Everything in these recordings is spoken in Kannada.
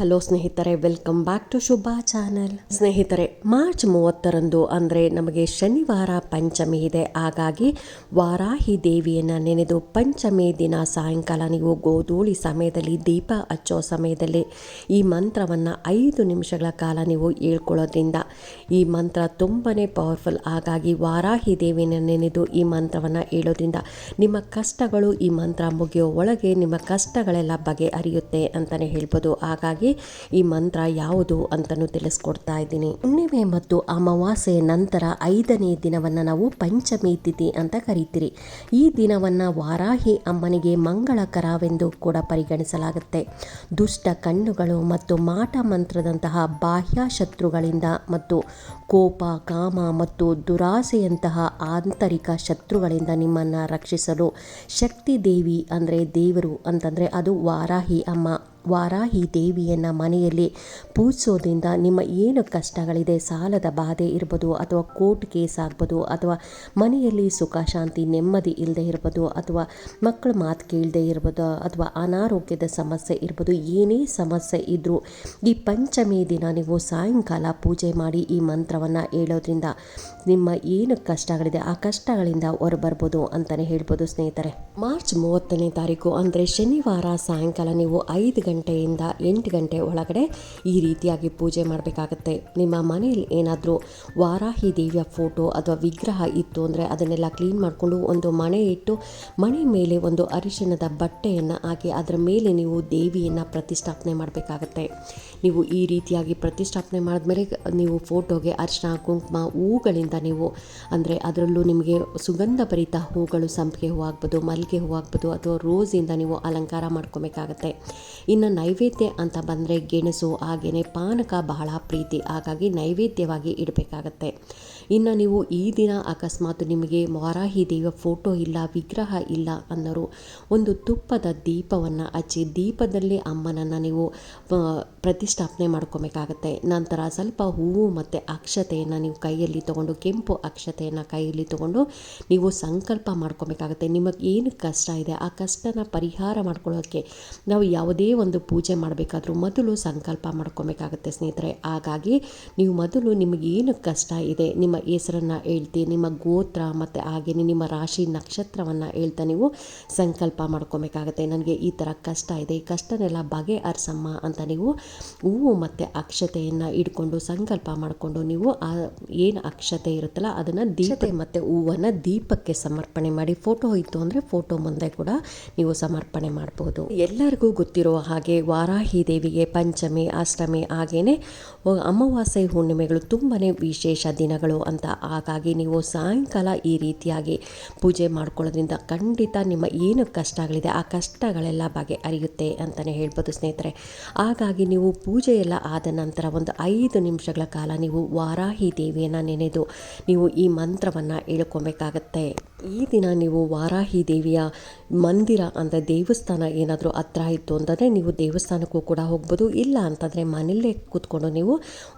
ಹಲೋ ಸ್ನೇಹಿತರೆ welcome back to Shubha channel ಸ್ನೇಹಿತರೆ, ಮಾರ್ಚ್ ಮೂವತ್ತರಂದು ಅಂದರೆ ನಮಗೆ ಶನಿವಾರ ಪಂಚಮಿ ಇದೆ. ಹಾಗಾಗಿ ವಾರಾಹಿ ದೇವಿಯನ್ನು ನೆನೆದು ಪಂಚಮಿ ದಿನ ಸಾಯಂಕಾಲ ನೀವು ಗೋಧೂಳಿ ಸಮಯದಲ್ಲಿ, ದೀಪ ಹಚ್ಚೋ ಸಮಯದಲ್ಲಿ ಈ ಮಂತ್ರವನ್ನು ಐದು ನಿಮಿಷಗಳ ಕಾಲ ನೀವು ಹೇಳ್ಕೊಳ್ಳೋದ್ರಿಂದ ಈ ಮಂತ್ರ ತುಂಬಾ ಪವರ್ಫುಲ್ ಹಾಗಾಗಿ ವಾರಾಹಿ ದೇವಿಯನ್ನು ನೆನೆದು ಈ ಮಂತ್ರವನ್ನು ಹೇಳೋದ್ರಿಂದ ನಿಮ್ಮ ಕಷ್ಟಗಳು ಈ ಮಂತ್ರ ಮುಗಿಯೋ ಒಳಗೆ ನಿಮ್ಮ ಕಷ್ಟಗಳೆಲ್ಲ ಬಗೆಹರಿಯುತ್ತೆ ಅಂತಲೇ ಹೇಳ್ಬೋದು. ಹಾಗಾಗಿ ಈ ಮಂತ್ರ ಯಾವುದು ಅಂತಲೂ ತಿಳಿಸ್ಕೊಡ್ತಾ ಇದ್ದೀನಿ. ಹುಣ್ಣಿಮೆ ಮತ್ತು ಅಮಾವಾಸ್ಯೆ ನಂತರ ಐದನೇ ದಿನವನ್ನು ನಾವು ಪಂಚಮಿ ತಿಥಿ ಅಂತ ಕರೀತೀರಿ. ಈ ದಿನವನ್ನು ವಾರಾಹಿ ಅಮ್ಮನಿಗೆ ಮಂಗಳಕರವೆಂದು ಕೂಡ ಪರಿಗಣಿಸಲಾಗುತ್ತೆ. ದುಷ್ಟ ಕಣ್ಣುಗಳು ಮತ್ತು ಮಾಟ ಮಂತ್ರದಂತಹ ಬಾಹ್ಯ ಶತ್ರುಗಳಿಂದ ಮತ್ತು ಕೋಪ, ಕಾಮ ಮತ್ತು ದುರಾಸೆಯಂತಹ ಆಂತರಿಕ ಶತ್ರುಗಳಿಂದ ನಿಮ್ಮನ್ನು ರಕ್ಷಿಸಲು ಶಕ್ತಿ ದೇವಿ ಅಂದರೆ ದೇವರು ಅಂತಂದರೆ ಅದು ವಾರಾಹಿ ಅಮ್ಮ. ವಾರಾಹಿ ದೇವಿಯನ್ನು ಮನೆಯಲ್ಲಿ ಪೂಜಿಸೋದ್ರಿಂದ ನಿಮ್ಮ ಏನು ಕಷ್ಟಗಳಿದೆ, ಸಾಲದ ಬಾಧೆ ಇರ್ಬೋದು ಅಥವಾ ಕೋರ್ಟ್ ಕೇಸ್ ಆಗ್ಬೋದು ಅಥವಾ ಮನೆಯಲ್ಲಿ ಸುಖ, ಶಾಂತಿ, ನೆಮ್ಮದಿ ಇಲ್ಲದೆ ಇರ್ಬೋದು ಅಥವಾ ಮಕ್ಕಳ ಮಾತು ಕೇಳದೆ ಇರ್ಬೋದು ಅಥವಾ ಅನಾರೋಗ್ಯದ ಸಮಸ್ಯೆ ಇರ್ಬೋದು, ಏನೇ ಸಮಸ್ಯೆ ಇದ್ದರೂ ಈ ಪಂಚಮಿ ದಿನ ನೀವು ಸಾಯಂಕಾಲ ಪೂಜೆ ಮಾಡಿ ಈ ಮಂತ್ರವನ್ನು ಹೇಳೋದ್ರಿಂದ ನಿಮ್ಮ ಏನು ಕಷ್ಟಗಳಿದೆ, ಆ ಕಷ್ಟಗಳಿಂದ ಹೊರಬರ್ಬೋದು ಅಂತಲೇ ಹೇಳ್ಬೋದು ಸ್ನೇಹಿತರೆ. ಮಾರ್ಚ್ ಮೂವತ್ತನೇ ತಾರೀಕು ಅಂದರೆ ಶನಿವಾರ ಸಾಯಂಕಾಲ ನೀವು ಐದು ಗಂಟೆಯಿಂದ ಎಂಟು ಗಂಟೆ ಒಳಗಡೆ ಈ ರೀತಿಯಾಗಿ ಪೂಜೆ ಮಾಡಬೇಕಾಗತ್ತೆ. ನಿಮ್ಮ ಮನೆಯಲ್ಲಿ ಏನಾದರೂ ವಾರಾಹಿ ದೇವಿಯ ಫೋಟೋ ಅಥವಾ ವಿಗ್ರಹ ಇತ್ತು ಅಂದರೆ ಅದನ್ನೆಲ್ಲ ಕ್ಲೀನ್ ಮಾಡಿಕೊಂಡು ಒಂದು ಮಣೆ ಇಟ್ಟು ಮಣೆ ಮೇಲೆ ಒಂದು ಅರಿಶಿಣದ ಬಟ್ಟೆಯನ್ನು ಹಾಕಿ ಅದರ ಮೇಲೆ ನೀವು ದೇವಿಯನ್ನು ಪ್ರತಿಷ್ಠಾಪನೆ ಮಾಡಬೇಕಾಗತ್ತೆ. ನೀವು ಈ ರೀತಿಯಾಗಿ ಪ್ರತಿಷ್ಠಾಪನೆ ಮಾಡಿದ್ಮೇಲೆ ನೀವು ಫೋಟೋಗೆ ಅರಿಶಿಣ, ಕುಂಕುಮ ಹೂಗಳಿಂದ ನೀವು ಅಂದರೆ ಅದರಲ್ಲೂ ನಿಮಗೆ ಸುಗಂಧ ಭರಿತ ಹೂಗಳು ಸಂಪಿಗೆ ಹೂ ಆಗ್ಬೋದು, ಮಲ್ಲಿಗೆ ಹೂ ಆಗ್ಬೋದು ಅಥವಾ ರೋಸಿಂದ ನೀವು ಅಲಂಕಾರ ಮಾಡ್ಕೊಬೇಕಾಗತ್ತೆ. ನೈವೇದ್ಯ ಅಂತ ಬಂದರೆ ಗೆಣಸು ಹಾಗೆಯೇ ಪಾನಕ ಬಹಳ ಪ್ರೀತಿ. ಹಾಗಾಗಿ ನೈವೇದ್ಯವಾಗಿ ಇಡಬೇಕಾಗತ್ತೆ. ಇನ್ನು ನೀವು ಈ ದಿನ ಅಕಸ್ಮಾತ್ ನಿಮಗೆ ವಾರಾಹಿ ದೇವ ಫೋಟೋ ಇಲ್ಲ, ವಿಗ್ರಹ ಇಲ್ಲ ಅನ್ನೋರು ಒಂದು ತುಪ್ಪದ ದೀಪವನ್ನು ಹಚ್ಚಿ, ದೀಪದಲ್ಲಿ ಅಮ್ಮನನ್ನು ನೀವು ಪ್ರತಿಷ್ಠಾಪನೆ ಮಾಡ್ಕೊಬೇಕಾಗತ್ತೆ. ನಂತರ ಸ್ವಲ್ಪ ಹೂವು ಮತ್ತು ಅಕ್ಷತೆಯನ್ನು ನೀವು ಕೈಯಲ್ಲಿ ತೊಗೊಂಡು, ಕೆಂಪು ಅಕ್ಷತೆಯನ್ನು ಕೈಯಲ್ಲಿ ತೊಗೊಂಡು ನೀವು ಸಂಕಲ್ಪ ಮಾಡ್ಕೊಬೇಕಾಗತ್ತೆ. ನಿಮಗೆ ಏನು ಕಷ್ಟ ಇದೆ, ಆ ಕಷ್ಟನ ಪರಿಹಾರ ಮಾಡ್ಕೊಳ್ಳೋಕ್ಕೆ ನಾವು ಯಾವುದೇ ಒಂದು ಪೂಜೆ ಮಾಡಬೇಕಾದ್ರೂ ಮೊದಲು ಸಂಕಲ್ಪ ಮಾಡ್ಕೊಬೇಕಾಗತ್ತೆ ಸ್ನೇಹಿತರೆ. ಹಾಗಾಗಿ ನೀವು ಮೊದಲು ನಿಮಗೆ ಏನು ಕಷ್ಟ ಇದೆ ನಿಮ್ಮ ಹೆಸರನ್ನು ಹೇಳ್ತಿ ನಿಮ್ಮ ಗೋತ್ರ ಮತ್ತು ಹಾಗೆಯೇ ನಿಮ್ಮ ರಾಶಿ ನಕ್ಷತ್ರವನ್ನು ಹೇಳ್ತಾ ನೀವು ಸಂಕಲ್ಪ ಮಾಡ್ಕೊಬೇಕಾಗತ್ತೆ. ನನಗೆ ಈ ಥರ ಕಷ್ಟ ಇದೆ ಈ ಕಷ್ಟನೆಲ್ಲ ಬಗೆಹರಿಸಮ್ಮ ಅಂತ ನೀವು ಹೂವು ಮತ್ತು ಅಕ್ಷತೆಯನ್ನು ಇಟ್ಕೊಂಡು ಸಂಕಲ್ಪ ಮಾಡಿಕೊಂಡು ನೀವು ಆ ಏನು ಅಕ್ಷತೆ ಇರುತ್ತಲ್ಲ ಅದನ್ನು ದೀಪ ಮತ್ತು ಹೂವನ್ನು ದೀಪಕ್ಕೆ ಸಮರ್ಪಣೆ ಮಾಡಿ ಫೋಟೋ ಇತ್ತು ಅಂದರೆ ಫೋಟೋ ಮುಂದೆ ಕೂಡ ನೀವು ಸಮರ್ಪಣೆ ಮಾಡ್ಬೋದು. ಎಲ್ಲರಿಗೂ ಗೊತ್ತಿರೋ ಹಾಗೆ ವಾರಾಹಿ ದೇವಿಗೆ ಪಂಚಮಿ, ಅಷ್ಟಮಿ ಹಾಗೆಯೇ ಅಮಾವಾಸ್ಯೆ ಹುಣ್ಣಿಮೆಗಳು ತುಂಬಾ ವಿಶೇಷ ದಿನಗಳು ಅಂತ. ಹಾಗಾಗಿ ನೀವು ಸಾಯಂಕಾಲ ಈ ರೀತಿಯಾಗಿ ಪೂಜೆ ಮಾಡ್ಕೊಳ್ಳೋದ್ರಿಂದ ಖಂಡಿತ ನಿಮ್ಮ ಏನು ಕಷ್ಟಗಳಿದೆ ಆ ಕಷ್ಟಗಳೆಲ್ಲ ಬಗೆಹರಿಯುತ್ತೆ ಅಂತಲೇ ಹೇಳ್ಬೋದು ಸ್ನೇಹಿತರೆ. ಹಾಗಾಗಿ ನೀವು ಪೂಜೆ ಎಲ್ಲ ಆದ ನಂತರ ಒಂದು ಐದು ನಿಮಿಷಗಳ ಕಾಲ ನೀವು ವಾರಾಹಿ ದೇವಿಯನ್ನು ನೆನೆದು ನೀವು ಈ ಮಂತ್ರವನ್ನು ಹೇಳ್ಕೊಬೇಕಾಗತ್ತೆ. ಈ ದಿನ ನೀವು ವಾರಾಹಿ ದೇವಿಯ ಮಂದಿರ ಅಂದರೆ ದೇವಸ್ಥಾನ ಏನಾದರೂ ಹತ್ರ ಇತ್ತು ಅಂತಂದರೆ ನೀವು ದೇವಸ್ಥಾನಕ್ಕೂ ಕೂಡ ಹೋಗ್ಬೋದು. ಇಲ್ಲ ಅಂತಂದರೆ ಮನೆಯಲ್ಲೇ ಕೂತ್ಕೊಂಡು ನೀವು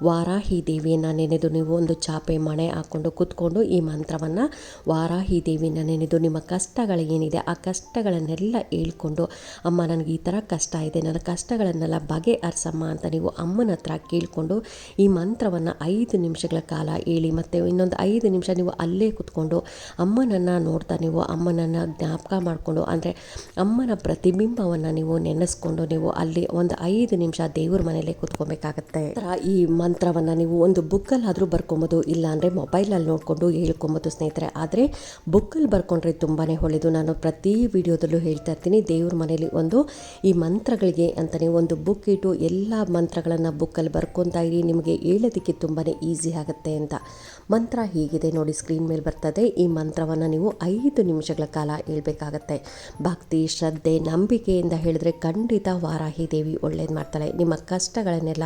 ವಾರಾಹಿ ದೇವಿಯನ್ನು ನೆನೆದು ನೀವು ಒಂದು ಚಾಪೆ ಮಣೆ ಹಾಕ್ಕೊಂಡು ಕೂತ್ಕೊಂಡು ಈ ಮಂತ್ರವನ್ನು ವಾರಾಹಿ ದೇವಿಯನ್ನು ನೆನೆದು ನಿಮ್ಮ ಕಷ್ಟಗಳು ಏನಿದೆ ಆ ಕಷ್ಟಗಳನ್ನೆಲ್ಲ ಹೇಳ್ಕೊಂಡು, ಅಮ್ಮ, ನನಗೆ ಈ ಥರ ಕಷ್ಟ ಇದೆ, ನನ್ನ ಕಷ್ಟಗಳನ್ನೆಲ್ಲ ಬಗೆ ಅರ್ಸಮ್ಮ ಅಂತ ನೀವು ಅಮ್ಮನ ಹತ್ರ ಕೇಳಿಕೊಂಡು ಈ ಮಂತ್ರವನ್ನು ಐದು ನಿಮಿಷಗಳ ಕಾಲ ಹೇಳಿ ಮತ್ತು ಇನ್ನೊಂದು ಐದು ನಿಮಿಷ ನೀವು ಅಲ್ಲೇ ಕೂತ್ಕೊಂಡು ಅಮ್ಮನನ್ನು ನೋಡ್ತಾ ನೀವು ಅಮ್ಮನನ್ನು ಜ್ಞಾಪಕ ಮಾಡಿಕೊಂಡು, ಅಂದರೆ ಅಮ್ಮನ ಪ್ರತಿಬಿಂಬವನ್ನು ನೀವು ನೆನೆಸ್ಕೊಂಡು ನೀವು ಅಲ್ಲಿ ಒಂದು ಐದು ನಿಮಿಷ ದೇವ್ರ ಮನೇಲೆ ಕೂತ್ಕೊಬೇಕಾಗತ್ತೆ. ಈ ಮಂತ್ರವನ್ನು ನೀವು ಒಂದು ಬುಕ್ಕಲ್ಲಾದರೂ ಬರ್ಕೊಬೋದು, ಇಲ್ಲ ಅಂದರೆ ಮೊಬೈಲಲ್ಲಿ ನೋಡಿಕೊಂಡು ಹೇಳ್ಕೊಬೋದು ಸ್ನೇಹಿತರೆ. ಆದರೆ ಬುಕ್ಕಲ್ಲಿ ಬರ್ಕೊಂಡ್ರೆ ತುಂಬಾ ಒಳ್ಳೆಯದು ನಾನು ಪ್ರತಿ ವಿಡಿಯೋದಲ್ಲೂ ಹೇಳ್ತಾ ಇರ್ತೀನಿ, ದೇವ್ರ ಮನೇಲಿ ಒಂದು ಈ ಮಂತ್ರಗಳಿಗೆ ಅಂತಲೇ ಒಂದು ಬುಕ್ ಇಟ್ಟು ಎಲ್ಲ ಮಂತ್ರಗಳನ್ನು ಬುಕ್ಕಲ್ಲಿ ಬರ್ಕೊತಾ ಇರಿ, ನಿಮಗೆ ಹೇಳೋದಕ್ಕೆ ತುಂಬಾ ಈಸಿ ಆಗುತ್ತೆ ಅಂತ. ಮಂತ್ರ ಹೀಗಿದೆ ನೋಡಿ, ಸ್ಕ್ರೀನ್ ಮೇಲೆ ಬರ್ತದೆ. ಈ ಮಂತ್ರವನ್ನು ನೀವು ಐದು ನಿಮಿಷಗಳ ಕಾಲ ಹೇಳ್ಬೇಕಾಗತ್ತೆ. ಭಕ್ತಿ, ಶ್ರದ್ಧೆ, ನಂಬಿಕೆಯಿಂದ ಹೇಳಿದ್ರೆ ಖಂಡಿತ ವಾರಾಹಿ ದೇವಿ ಒಳ್ಳೇದು ಮಾಡ್ತಾಳೆ. ನಿಮ್ಮ ಕಷ್ಟಗಳನ್ನೆಲ್ಲ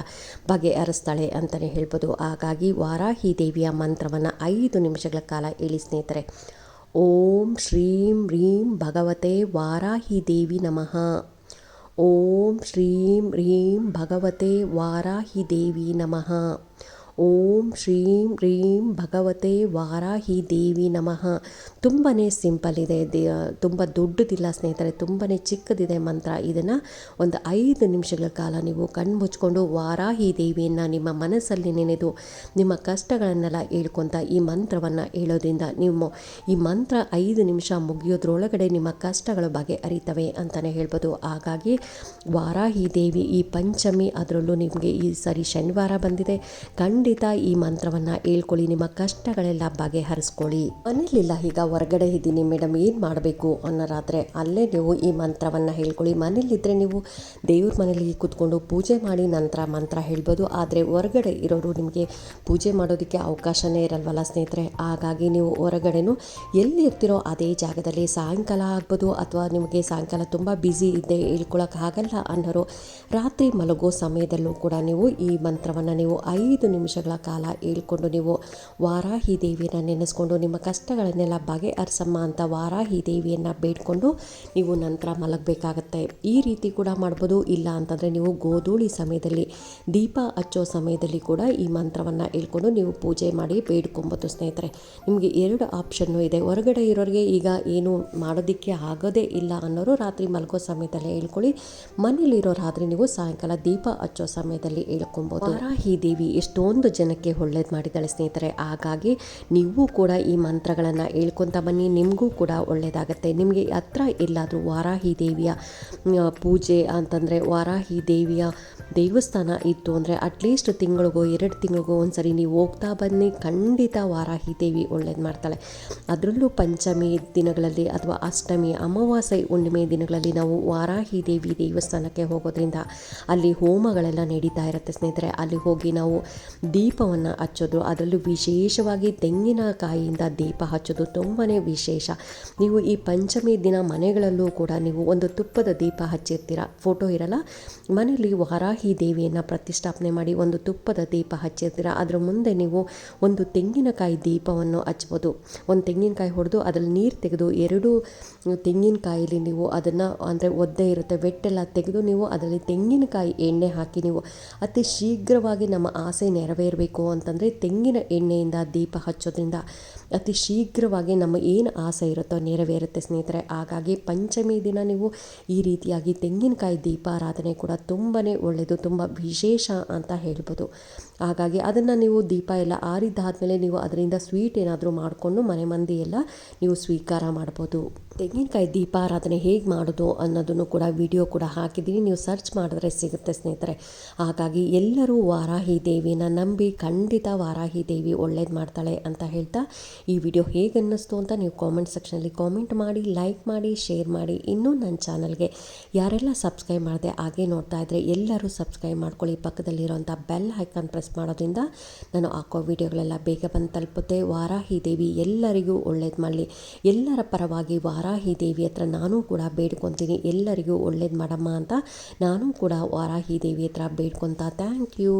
ಬಗೆಹರಿಸ್ತಾಳೆ ಅಂತಲೇ ಹೇಳ್ಬೋದು. ಹಾಗಾಗಿ ವಾರಾಹಿ ದೇವಿಯ ಮಂತ್ರವನ್ನು ಐದು ನಿಮಿಷಗಳ ಕಾಲ ಹೇಳಿ ಸ್ನೇಹಿತರೆ. ಓಂ ಶ್ರೀಂ ರೀಂ ಭಗವತೆ ವಾರಾಹಿ ದೇವಿ ನಮಃ. ಓಂ ಶ್ರೀಂ ರೀಂ ಭಗವತೆ ವಾರಾಹಿ ದೇವಿ ನಮಃ. ಓಂ ಶ್ರೀಂ ಹ್ರೀಂ ಭಗವತೆ ವಾರಾಹಿ ದೇವಿ ನಮಃ. ತುಂಬಾ ಸಿಂಪಲ್ ಇದೆ. ತುಂಬ ದೊಡ್ಡದಿಲ್ಲ ಸ್ನೇಹಿತರೆ ತುಂಬಾ ಚಿಕ್ಕದಿದೆ ಮಂತ್ರ. ಇದನ್ನು ಒಂದು ಐದು ನಿಮಿಷಗಳ ಕಾಲ ನೀವು ಕಣ್ಣು ಮುಚ್ಕೊಂಡು ವಾರಾಹಿ ದೇವಿಯನ್ನು ನಿಮ್ಮ ಮನಸ್ಸಲ್ಲಿ ನೆನೆದು, ನಿಮ್ಮ ಕಷ್ಟಗಳನ್ನೆಲ್ಲ ಹೇಳ್ಕೊತ ಈ ಮಂತ್ರವನ್ನು ಹೇಳೋದ್ರಿಂದ ನಿಮ್ಮ ಈ ಮಂತ್ರ ಐದು ನಿಮಿಷ ಮುಗಿಯೋದ್ರೊಳಗಡೆ ನಿಮ್ಮ ಕಷ್ಟಗಳ ಬಗೆ ಅರಿತವೆ ಅಂತಲೇ ಹೇಳ್ಬೋದು. ಹಾಗಾಗಿ ವಾರಾಹಿ ದೇವಿ ಈ ಪಂಚಮಿ ಅದರಲ್ಲೂ ನಿಮಗೆ ಈ ಸರಿ ಶನಿವಾರ ಬಂದಿದೆ. ಖಂಡಿತ ಈ ಮಂತ್ರವನ್ನ ಹೇಳ್ಕೊಳ್ಳಿ, ನಿಮ್ಮ ಕಷ್ಟಗಳೆಲ್ಲ ಬಗೆಹರಿಸ್ಕೊಳ್ಳಿ. ಮನೇಲಿಲ್ಲ ಈಗ ಹೊರಗಡೆ ಇದ್ದೀನಿ ಮೇಡಮ್ ಏನು ಮಾಡಬೇಕು ಅನ್ನೋರಾದರೆ ಅಲ್ಲೇ ನೀವು ಈ ಮಂತ್ರವನ್ನು ಹೇಳ್ಕೊಳ್ಳಿ. ಮನೇಲಿದ್ದರೆ ನೀವು ದೇವ್ರ ಮನೇಲಿ ಕೂತ್ಕೊಂಡು ಪೂಜೆ ಮಾಡಿ ನಂತರ ಮಂತ್ರ ಹೇಳ್ಬೋದು. ಆದರೆ ಹೊರಗಡೆ ಇರೋರು ನಿಮಗೆ ಪೂಜೆ ಮಾಡೋದಕ್ಕೆ ಅವಕಾಶನೇ ಇರಲ್ವಲ್ಲ ಸ್ನೇಹಿತರೆ? ಹಾಗಾಗಿ ನೀವು ಹೊರಗಡೆನೂ ಎಲ್ಲಿ ಇರ್ತಿರೋ ಅದೇ ಜಾಗದಲ್ಲಿ ಸಾಯಂಕಾಲ ಆಗ್ಬೋದು ಅಥವಾ ನಿಮಗೆ ಸಾಯಂಕಾಲ ತುಂಬ ಬ್ಯುಸಿ ಇದೆ ಹೇಳ್ಕೊಳಕ್ಕಾಗಲ್ಲ ಅನ್ನೋರು ರಾತ್ರಿ ಮಲಗೋ ಸಮಯದಲ್ಲೂ ಕೂಡ ನೀವು ಈ ಮಂತ್ರವನ್ನು ನೀವು ಐದು ನಿಮಿಷಗಳ ಕಾಲ ಹೇಳ್ಕೊಂಡು ನೀವು ವಾರಾಹಿ ದೇವಿಯನ್ನು ನೆನೆಸ್ಕೊಂಡು ನಿಮ್ಮ ಕಷ್ಟಗಳನ್ನೆಲ್ಲ ಬಗೆಹರಿಸಮ್ಮ ಅಂತ ವಾರಾಹಿ ದೇವಿಯನ್ನು ಬೇಡ್ಕೊಂಡು ನೀವು ನಂತರ ಮಲಗಬೇಕಾಗತ್ತೆ. ಈ ರೀತಿ ಕೂಡ ಮಾಡ್ಬೋದು. ಇಲ್ಲ ಅಂತಂದರೆ ನೀವು ಗೋಧೂಳಿ ಸಮಯದಲ್ಲಿ, ದೀಪ ಹಚ್ಚೋ ಸಮಯದಲ್ಲಿ ಕೂಡ ಈ ಮಂತ್ರವನ್ನು ಹೇಳ್ಕೊಂಡು ನೀವು ಪೂಜೆ ಮಾಡಿ ಬೇಡ್ಕೊಬೋದು ಸ್ನೇಹಿತರೆ. ನಿಮಗೆ ಎರಡು ಆಪ್ಷನ್ನು ಇದೆ. ಹೊರಗಡೆ ಇರೋರಿಗೆ ಈಗ ಏನು ಮಾಡೋದಕ್ಕೆ ಆಗೋದೇ ಇಲ್ಲ ಅನ್ನೋರು ರಾತ್ರಿ ಮಲಗೋ ಸಮಯದಲ್ಲೇ ಹೇಳ್ಕೊಳ್ಳಿ. ಮನೇಲಿರೋರಾದರೆ ನೀವು ಸಾಯಂಕಾಲ ದೀಪ ಹಚ್ಚೋ ಸಮಯದಲ್ಲಿ ಹೇಳ್ಕೊಬೋದು. ವಾರಾಹಿ ದೇವಿ ಎಷ್ಟೊಂದು ಜನಕ್ಕೆ ಒಳ್ಳೇದು ಮಾಡಿದ್ದಾಳೆ ಸ್ನೇಹಿತರೆ. ಹಾಗಾಗಿ ನೀವು ಕೂಡ ಈ ಮಂತ್ರಗಳನ್ನು ಹೇಳ್ಕೊತ ಬನ್ನಿ. ನಿಮಗೂ ಕೂಡ ಒಳ್ಳೇದಾಗುತ್ತೆ. ನಿಮಗೆ ಹತ್ರ ಎಲ್ಲಾದರೂ ವಾರಾಹಿ ದೇವಿಯ ಪೂಜೆ ಅಂತಂದರೆ ವಾರಾಹಿ ದೇವಿಯ ದೇವಸ್ಥಾನ ಇತ್ತು ಅಂದರೆ ಅಟ್ಲೀಸ್ಟ್ ತಿಂಗಳಿಗೋ, ಎರಡು ತಿಂಗಳಿಗೋ ಒಂದ್ಸರಿ ನೀವು ಹೋಗ್ತಾ ಬನ್ನಿ, ಖಂಡಿತ ವಾರಾಹಿ ದೇವಿ ಒಳ್ಳೇದು ಮಾಡ್ತಾಳೆ. ಅದರಲ್ಲೂ ಪಂಚಮಿ ದಿನಗಳಲ್ಲಿ ಅಥವಾ ಅಷ್ಟಮಿ, ಅಮಾವಾಸ್ಯೆ, ಹುಣ್ಣಿಮೆ ದಿನಗಳಲ್ಲಿ ನಾವು ವಾರಾಹಿ ದೇವಿ ದೇವಸ್ಥಾನಕ್ಕೆ ಹೋಗೋದ್ರಿಂದ ಅಲ್ಲಿ ಹೋಮಗಳೆಲ್ಲ ನಡೀತಾ ಇರುತ್ತೆ ಸ್ನೇಹಿತರೆ. ಅಲ್ಲಿ ಹೋಗಿ ನಾವು ದೀಪವನ್ನು ಹಚ್ಚೋದು, ಅದರಲ್ಲೂ ವಿಶೇಷವಾಗಿ ತೆಂಗಿನಕಾಯಿಯಿಂದ ದೀಪ ಹಚ್ಚೋದು ತುಂಬಾ ವಿಶೇಷ. ನೀವು ಈ ಪಂಚಮಿ ದಿನ ಮನೆಗಳಲ್ಲೂ ಕೂಡ ನೀವು ಒಂದು ತುಪ್ಪದ ದೀಪ ಹಚ್ಚಿರ್ತೀರ. ಫೋಟೋ ಇರಲ್ಲ, ಮನೆಯಲ್ಲಿ ವಾರಾಹಿ ದೇವಿಯನ್ನು ಪ್ರತಿಷ್ಠಾಪನೆ ಮಾಡಿ ಒಂದು ತುಪ್ಪದ ದೀಪ ಹಚ್ಚಿರ್ತೀರ. ಅದರ ಮುಂದೆ ನೀವು ಒಂದು ತೆಂಗಿನಕಾಯಿ ದೀಪವನ್ನು ಹಚ್ಬೋದು. ಒಂದು ತೆಂಗಿನಕಾಯಿ ಹೊಡೆದು ಅದರಲ್ಲಿ ನೀರು ತೆಗೆದು ಎರಡು ತೆಂಗಿನಕಾಯಿಲಿ ನೀವು ಅದನ್ನು ಅಂದರೆ ಒದ್ದೆ ಇರುತ್ತೆ, ವೆಟ್ಟೆಲ್ಲ ತೆಗೆದು ನೀವು ಅದರಲ್ಲಿ ತೆಂಗಿನಕಾಯಿ ಎಣ್ಣೆ ಹಾಕಿ ನೀವು ಅತಿ ಶೀಘ್ರವಾಗಿ ನಮ್ಮ ಆಸೆ ನೆರವೇರಬೇಕು ಅಂತಂದರೆ ತೆಂಗಿನ ಎಣ್ಣೆಯಿಂದ ದೀಪ ಹಚ್ಚೋದ್ರಿಂದ ಅತಿ ಶೀಘ್ರವಾಗಿ ನಮ್ಮ ಏನು ಆಸೆ ಇರುತ್ತೋ ನೆರವೇರುತ್ತೆ ಸ್ನೇಹಿತರೆ. ಹಾಗಾಗಿ ಪಂಚಮಿ ದಿನ ನೀವು ಈ ರೀತಿಯಾಗಿ ತೆಂಗಿನಕಾಯಿ ದೀಪಾರಾಧನೆ ಕೂಡ ತುಂಬಾ ಒಳ್ಳೆಯದು ತುಂಬ ವಿಶೇಷ ಅಂತ ಹೇಳ್ಬೋದು. ಹಾಗಾಗಿ ಅದನ್ನು ನೀವು ದೀಪ ಎಲ್ಲ ಆರಿದ್ದಾದಮೇಲೆ ನೀವು ಅದರಿಂದ ಸ್ವೀಟ್ ಏನಾದರೂ ಮಾಡಿಕೊಂಡು ಮನೆ ಮಂದಿ ಎಲ್ಲ ನೀವು ಸ್ವೀಕಾರ ಮಾಡ್ಬೋದು. ತೆಂಗಿನಕಾಯಿ ದೀಪಾರಾಧನೆ ಹೇಗೆ ಮಾಡೋದು ಅನ್ನೋದನ್ನು ಕೂಡ ವಿಡಿಯೋ ಕೂಡ ಹಾಕಿದ್ದೀನಿ. ನೀವು ಸರ್ಚ್ ಮಾಡಿದ್ರೆ ಸಿಗುತ್ತೆ ಸ್ನೇಹಿತರೆ. ಹಾಗಾಗಿ ಎಲ್ಲರೂ ವಾರಾಹಿ ದೇವಿನ ನಂಬಿ ಖಂಡಿತ ವಾರಾಹಿ ದೇವಿ ಒಳ್ಳೇದು ಮಾಡ್ತಾಳೆ ಅಂತ ಹೇಳ್ತಾ ಈ ವಿಡಿಯೋ ಹೇಗೆ ಅನ್ನಿಸ್ತು ಅಂತ ನೀವು ಕಾಮೆಂಟ್ ಸೆಕ್ಷನಲ್ಲಿ ಕಾಮೆಂಟ್ ಮಾಡಿ ಲೈಕ್ ಮಾಡಿ ಶೇರ್ ಮಾಡಿ. ಇನ್ನೂ ನನ್ನ ಚಾನಲ್ಗೆ ಯಾರೆಲ್ಲ ಸಬ್ಸ್ಕ್ರೈಬ್ ಮಾಡಿದೆ ಹಾಗೆ ನೋಡ್ತಾ ಇದ್ದರೆ ಎಲ್ಲರೂ ಸಬ್ಸ್ಕ್ರೈಬ್ ಮಾಡ್ಕೊಳ್ಳಿ. ಪಕ್ಕದಲ್ಲಿರುವಂಥ ಬೆಲ್ ಐಕಾನ್ ಪ್ರೆಸ್ ಮಾಡೋದ್ರಿಂದ ನಾನು ಹಾಕೋ ವಿಡಿಯೋಗಳೆಲ್ಲ ಬೇಗ ಬಂದು ತಲುಪುತ್ತೆ. ವಾರಾಹಿ ದೇವಿ ಎಲ್ಲರಿಗೂ ಒಳ್ಳೇದು ಮಾಡಲಿ. ಎಲ್ಲರ ಪರವಾಗಿ ವಾರಾಹಿ ದೇವಿ ಹತ್ರ ನಾನು ಕೂಡ ಬೇಡ್ಕೊತೀನಿ. ಎಲ್ಲರಿಗೂ ಒಳ್ಳೇದು ಮಾಡಮ್ಮ ಅಂತ ನಾನು ಕೂಡ ವಾರಾಹಿ ದೇವಿ ಹತ್ರ ಬೇಡ್ಕೊತ. Thank you